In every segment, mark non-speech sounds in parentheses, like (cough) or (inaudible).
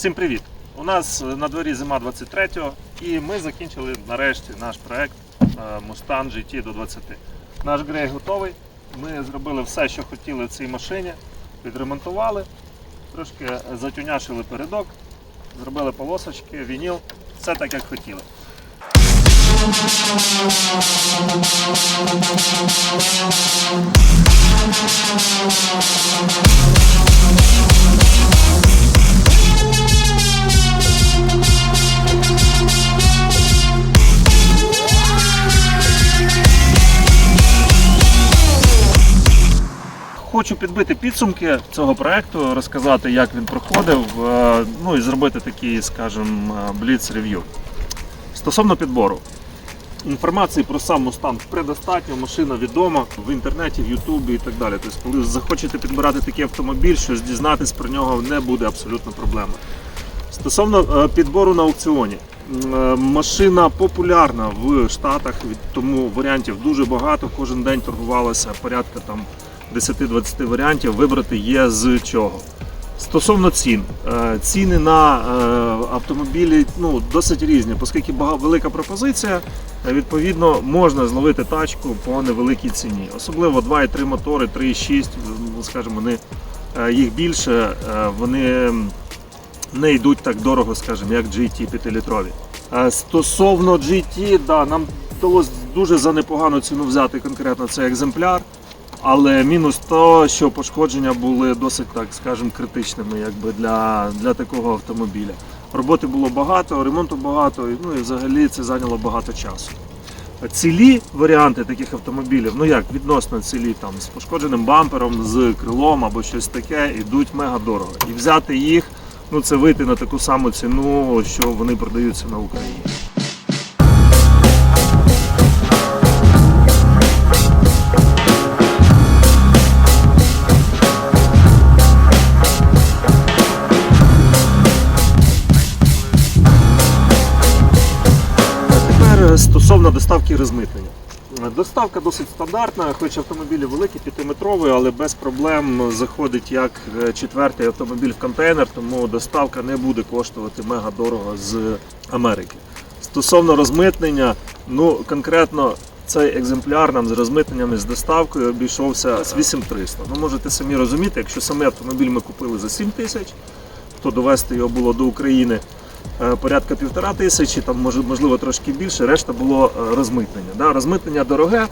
Усім привіт! У нас на дворі зима 23-го і ми закінчили нарешті наш проект е, Mustang GT до 20. Наш грей готовий. Ми зробили все, що хотіли в цій машині, відремонтували, трошки затюняшили передок, зробили полосочки, вініл, все так, як хотіли. Хочу підбити підсумки цього проекту, розказати, як він проходив, е, ну і зробити такий, скажімо, бліц рев'ю. Стосовно підбору. Інформації про сам Mustang предостатньо, машина відома в інтернеті, в Ютубі і так далі. Тобто, коли захочете підбирати такий автомобіль, щось дізнатись про нього не буде абсолютно проблеми. Стосовно е, підбору на аукціоні. Е, Машина популярна в Штатах, тому варіантів дуже багато. Кожен день торгувалося порядка там 10-20 варіантів. Вибрати є з чого. Стосовно цін, Е, ціни на е, автомобілі ну, досить різні, оскільки велика пропозиція, е, відповідно можна зловити тачку по невеликій ціні. Особливо 2,3 мотори, 3,6, ну, скажімо, вони, їх більше, вони не йдуть так дорого, скажімо, як GT 5-літрові. Е, Стосовно GT, да, нам вдалося дуже за непогану ціну взяти конкретно цей екземпляр. Але мінус то, що пошкодження були досить, так скажемо, критичними якби, для, для такого автомобіля. Роботи було багато, ремонту багато, ну і взагалі це зайняло багато часу. Цілі варіанти таких автомобілів, ну як відносно цілі, там з пошкодженим бампером, з крилом або щось таке, йдуть мега дорого. І взяти їх, ну це вийти на таку саму ціну, що вони продаються на Україні. Стосовно доставки розмитнення. Доставка досить стандартна, хоч автомобілі великі, п'ятиметрові, але без проблем заходить як е, четвертий автомобіль в контейнер, тому доставка не буде коштувати мега дорого з Америки. Стосовно розмитнення, ну конкретно цей екземпляр нам з розмитненням і з доставкою обійшовся з 8300. Ну можете самі розуміти, якщо самий автомобіль ми купили за 7 тисяч, то довести його було до України порядка півтора тисячі, там можливо трошки більше, решта було е, розмитнення. Да, розмитнення дороге,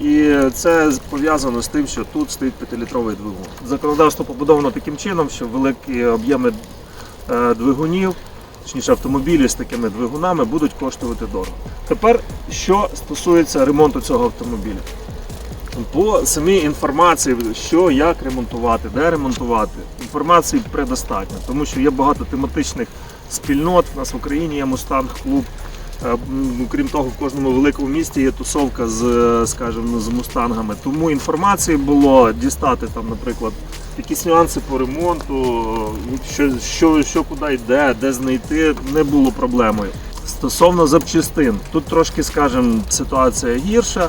і це пов'язано з тим, що тут стоїть 5-літровий двигун. Законодавство побудовано таким чином, що великі об'єми е, двигунів, точніше автомобілі з такими двигунами будуть коштувати дорого. Тепер, що стосується ремонту цього автомобіля. По самій інформації, що як ремонтувати, де ремонтувати, інформації предостатньо, тому що є багато тематичних спільнот. У нас в Україні є Мустанг клуб. Е, Крім того, в кожному великому місті є тусовка з, е, скажімо, з мустангами. Тому інформації було дістати там, наприклад, якісь нюанси по ремонту, що, що, що куди йде, де знайти, не було проблемою. Стосовно запчастин, тут трошки, скажімо, ситуація гірша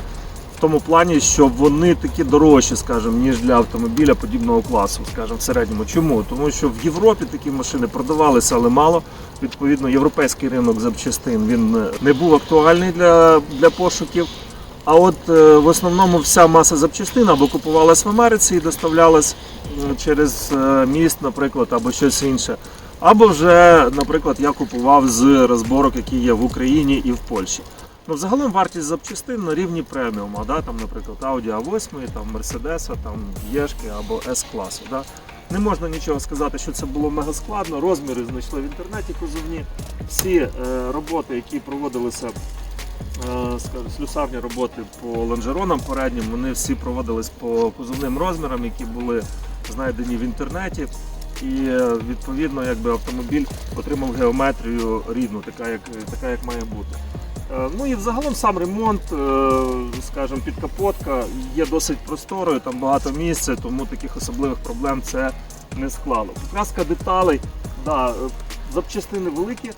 в тому плані, що вони такі дорожчі, скажімо, ніж для автомобіля подібного класу, скажімо, в середньому. Чому? Тому що в Європі такі машини продавалися, але мало. Відповідно, європейський ринок запчастин він е, не був актуальний для, для пошуків. А от е, в основному вся маса запчастин або купувалась в Америці і доставлялась через е, міст, наприклад, або щось інше. Або вже, наприклад, я купував з розборок, які є в Україні і в Польщі. Ну, взагалом вартість запчастин на рівні преміума, да? там, наприклад, Audi A8, там, Mercedes, там, Єшки або S-класу. Да? Не можна нічого сказати, що це було мега складно. Розміри знайшли в інтернеті кузовні. Всі е, роботи, які проводилися, е, скажімо, слюсарні роботи по лонжеронам переднім, вони всі проводились по кузовним розмірам, які були знайдені в інтернеті. І е, відповідно якби автомобіль отримав геометрію рідну, така як, така, як має бути. Е, Ну і взагалом сам ремонт, е, скажімо, підкапотка є досить просторою, там багато місця, тому таких особливих проблем це не склало. Покраска деталей, да, е, запчастини великі.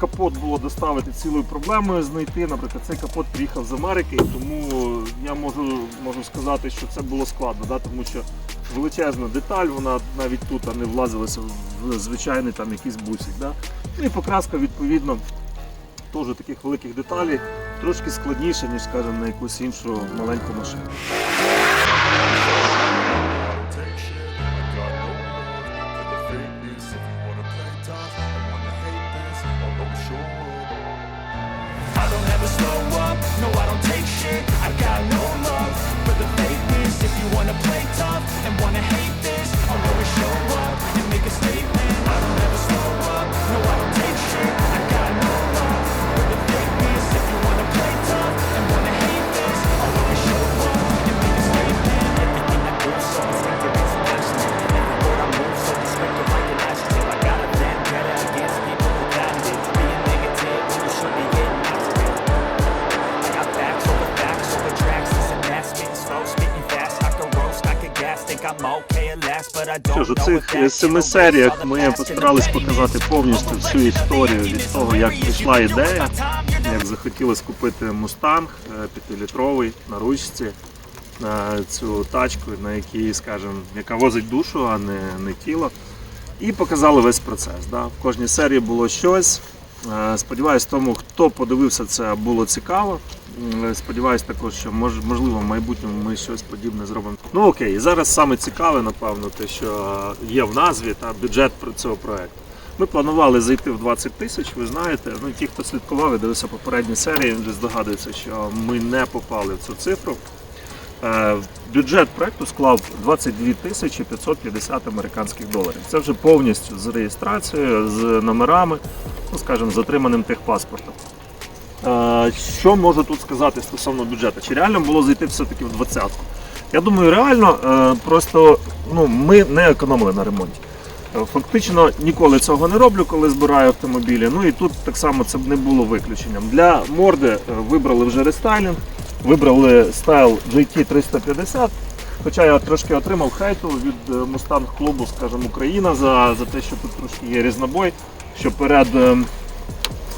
Капот було доставити цілою проблемою знайти. Наприклад, цей капот приїхав з Америки, тому я можу, можу сказати, що це було складно, да, тому що величезна деталь, вона навіть тут не влазилася в звичайний там якийсь бусик. Да? Ну і покраска відповідно теж таких великих деталей трошки складніша, ніж скажімо, на якусь іншу маленьку машину. slow up, no I don't take shit I got no love for the fakeness If you wanna play Що ж, у цих е, семи серіях ми постарались показати повністю всю історію від того, як прийшла ідея, як захотіли скупити мустанг е, п'ятилітровий на ручці, на цю тачку, на якій, скажімо, яка возить душу, а не, не тіло. І показали весь процес. Да? В кожній серії було щось. Е, Сподіваюсь, тому, хто подивився це, було цікаво. Сподіваюсь також, що можливо в майбутньому ми щось подібне зробимо. Ну окей, зараз саме цікаве, напевно, те, що є в назві та бюджет цього проекту. Ми планували зайти в 20 тисяч, ви знаєте. Ну ті, хто слідкував і дивився попередні серії, здогадується, що ми не попали в цю цифру. Е, Бюджет проекту склав 22 тисячі 550 американських доларів. Це вже повністю з реєстрацією, з номерами, ну скажімо, з отриманим техпаспортом. Е, Що можу тут сказати стосовно бюджету? Чи реально було зайти все-таки в двадцятку? Я думаю, реально, е, просто ну, ми не економили на ремонті. Е, Фактично ніколи цього не роблю, коли збираю автомобілі. Ну і тут так само це б не було виключенням. Для морди е, вибрали вже рестайлінг, вибрали стайл GT350. Хоча я трошки отримав хейту від Mustang клубу, скажімо, Україна за, за те, що тут трошки є різнобой, що перед е,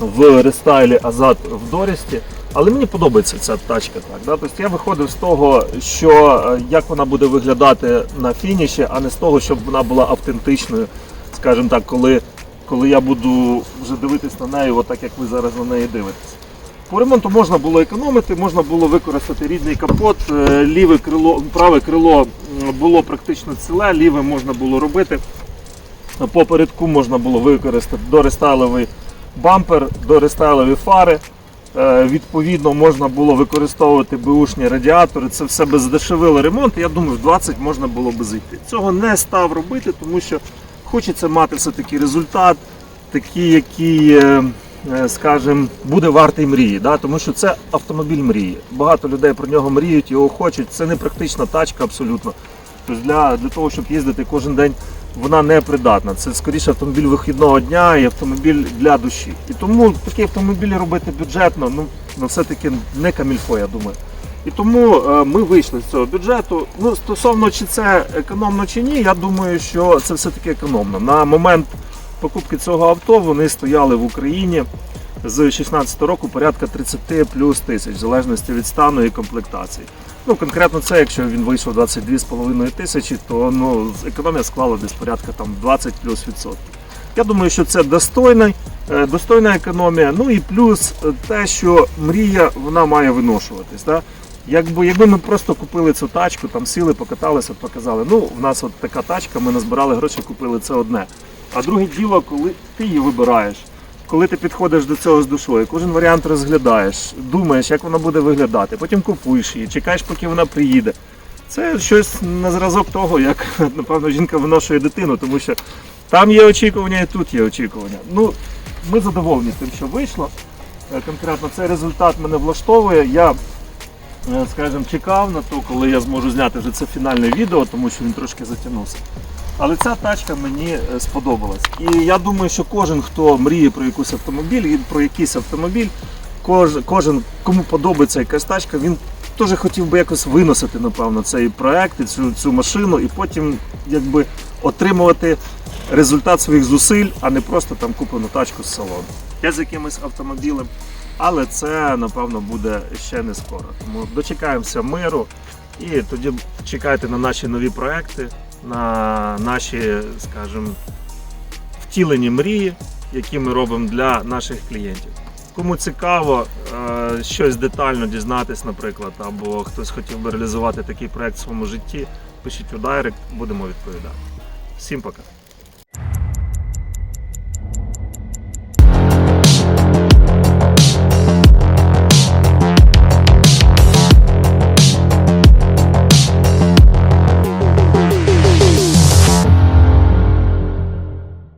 в рестайлі, а в Дорісті. Але мені подобається ця тачка. Так, да? тобто я виходив з того, що е, як вона буде виглядати на фініші, а не з того, щоб вона була автентичною, скажімо так, коли, коли я буду вже дивитись на неї, отак як ви зараз на неї дивитесь. По ремонту можна було економити, можна було використати рідний капот, е, ліве крило, праве крило було практично ціле, ліве можна було робити. Попередку можна було використати дорестайловий бампер, дорестайлові фари. Е, Відповідно, можна було використовувати бушні радіатори. Це все би здешевило ремонт. Я думаю, в 20 можна було би зайти. Цього не став робити, тому що хочеться мати все-таки результат, такий, який, е, е, скажімо, буде вартий мрії. Да? Тому що це автомобіль мрії. Багато людей про нього мріють, його хочуть. Це не практична тачка абсолютно. Тобто для, для того, щоб їздити кожен день, вона не придатна. Це скоріше автомобіль вихідного дня і автомобіль для душі. І тому такі автомобілі робити бюджетно, ну, ну все-таки не камільфо, я думаю. І тому е, ми вийшли з цього бюджету. Ну, стосовно чи це економно чи ні, я думаю, що це все-таки економно. На момент покупки цього авто вони стояли в Україні з 16 року порядка 30 плюс тисяч, в залежності від стану і комплектації. Ну, конкретно це, якщо він вийшов 22,5 тисячі, то ну, економія склала десь порядка там 20 плюс відсотків. Я думаю, що це достойна, е, достойна економія. Ну і плюс е, те, що мрія вона має виношуватись. Да? Якби, якби ми просто купили цю тачку, там сіли, покаталися, показали. Ну, в нас от така тачка, ми назбирали гроші, купили це одне. А друге діло, коли ти її вибираєш, коли ти підходиш до цього з душою, кожен варіант розглядаєш, думаєш, як вона буде виглядати, потім купуєш її, чекаєш, поки вона приїде. Це щось на зразок того, як (laughs) напевно жінка виношує дитину, тому що там є очікування і тут є очікування. Ну, ми задоволені тим, що вийшло. Е, Конкретно цей результат мене влаштовує. Я, скажімо, чекав на то, коли я зможу зняти вже це фінальне відео, тому що він трошки затягнувся. Але ця тачка мені е, сподобалась. І я думаю, що кожен, хто мріє про якийсь автомобіль і про якийсь автомобіль, кож, кожен, кому подобається якась тачка, він теж хотів би якось виносити, напевно, цей проект і цю, цю машину, і потім якби отримувати результат своїх зусиль, а не просто там куплену тачку з салону. Я з якимось автомобілем, але це напевно буде ще не скоро. Тому дочекаємося миру і тоді чекайте на наші нові проекти. на наші, скажімо, втілені мрії, які ми робимо для наших клієнтів. Кому цікаво е, щось детально дізнатись, наприклад, або хтось хотів би реалізувати такий проект в своєму житті, пишіть у Дайрект, будемо відповідати. Всім пока.